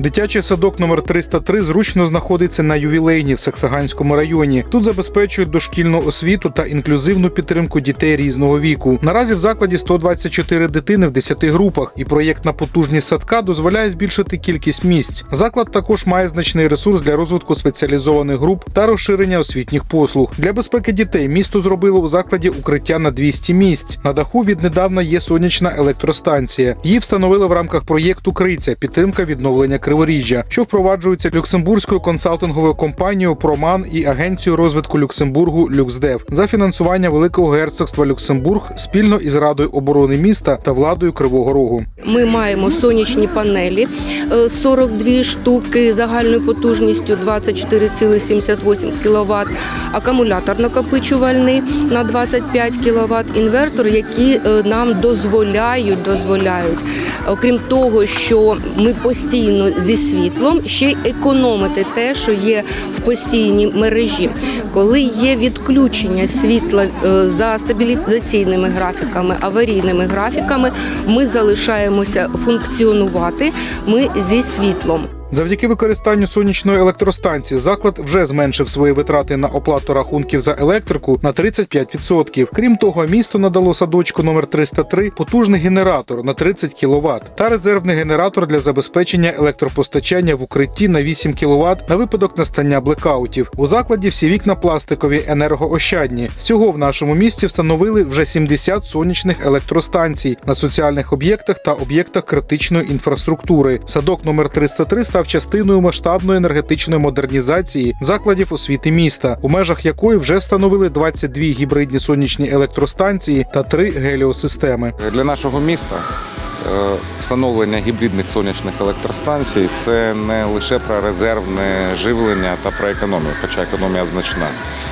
Дитячий садок номер 303 зручно знаходиться на ювілейні в Саксаганському районі. Тут забезпечують дошкільну освіту та інклюзивну підтримку дітей різного віку. Наразі в закладі 124 дитини в 10 групах, і проєктна потужність садка дозволяє збільшити кількість місць. Заклад також має значний ресурс для розвитку спеціалізованих груп та розширення освітніх послуг. Для безпеки дітей місто зробило у закладі укриття на 200 місць. На даху віднедавна є сонячна електростанція. Її встановили в рамках проєкту Криця підтримка відновлення Криворіжжя, що впроваджується люксембурзькою консалтинговою компанією Проман і агенцією розвитку Люксембургу Люксдев за фінансування Великого герцогства Люксембург спільно із Радою оборони міста та владою Кривого Рогу. Ми маємо сонячні панелі е, 42 штуки загальною потужністю 24,78 кВт, акумулятор накопичувальний на 25 кВт, інвертор, які е, нам дозволяють, дозволяють, окрім того, що ми постійно зі світлом, ще й економити те, що є в постійній мережі. Коли є відключення світла е, за стабілізаційними графіками, аварійними графіками, ми залишаємося функціонувати. Ми зі світлом. Завдяки використанню сонячної електростанції заклад вже зменшив свої витрати на оплату рахунків за електрику на 35%. Крім того, місто надало садочку номер 303 потужний генератор на 30 кВт та резервний генератор для забезпечення електропостачання в укритті на 8 кВт на випадок настання блекаутів. У закладі всі вікна пластикові енергоощадні. Всього в нашому місті встановили вже 70 сонячних електростанцій на соціальних об'єктах та об'єктах критичної інфраструктури. Садок номер 303 став частиною масштабної енергетичної модернізації закладів освіти міста, у межах якої вже встановили 22 гібридні сонячні електростанції та 3 геліосистеми. Для нашого міста е, встановлення гібридних сонячних електростанцій це не лише про резервне живлення та про економію, хоча економія значна.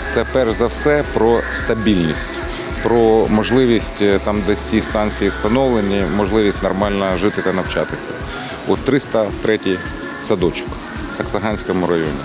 Це перш за все про стабільність, про можливість е, там, де ці станції встановлені, можливість нормально жити та навчатися. От 303 садочок в Саксаганському районі.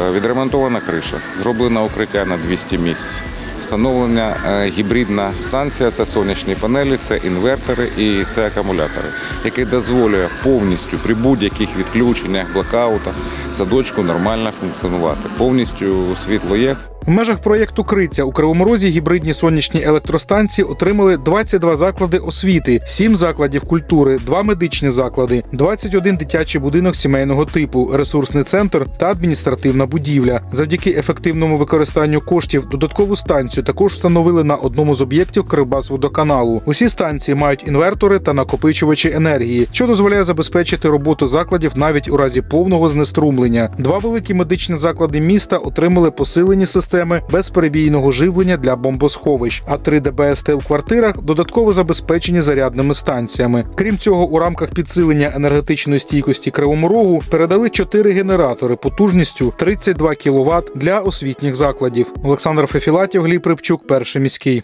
Е, Відремонтована криша, зроблено укриття на 200 місць. Встановлена е, гібридна станція це сонячні панелі, це інвертори і це акумулятори, які дозволює повністю при будь-яких відключеннях, блокаутах садочку нормально функціонувати. Повністю світло є, В межах проєкту Криця у Кривому Розі гібридні сонячні електростанції отримали 22 заклади освіти, 7 закладів культури, 2 медичні заклади, 21 дитячий будинок сімейного типу, ресурсний центр та адміністративна будівля. Завдяки ефективному використанню коштів додаткову станцію також встановили на одному з об'єктів Кривбасводоканалу. Усі станції мають інвертори та накопичувачі енергії, що дозволяє забезпечити роботу закладів навіть у разі повного знеструмлення. Два великі медичні заклади міста отримали посилені системи безперебійного живлення для бомбосховищ, а три ДБСТ в квартирах додатково забезпечені зарядними станціями. Крім цього, у рамках підсилення енергетичної стійкості Кривому Рогу передали чотири генератори потужністю 32 кВт для освітніх закладів. Олександр Фефілатів, Гліб Рибчук, перший міський.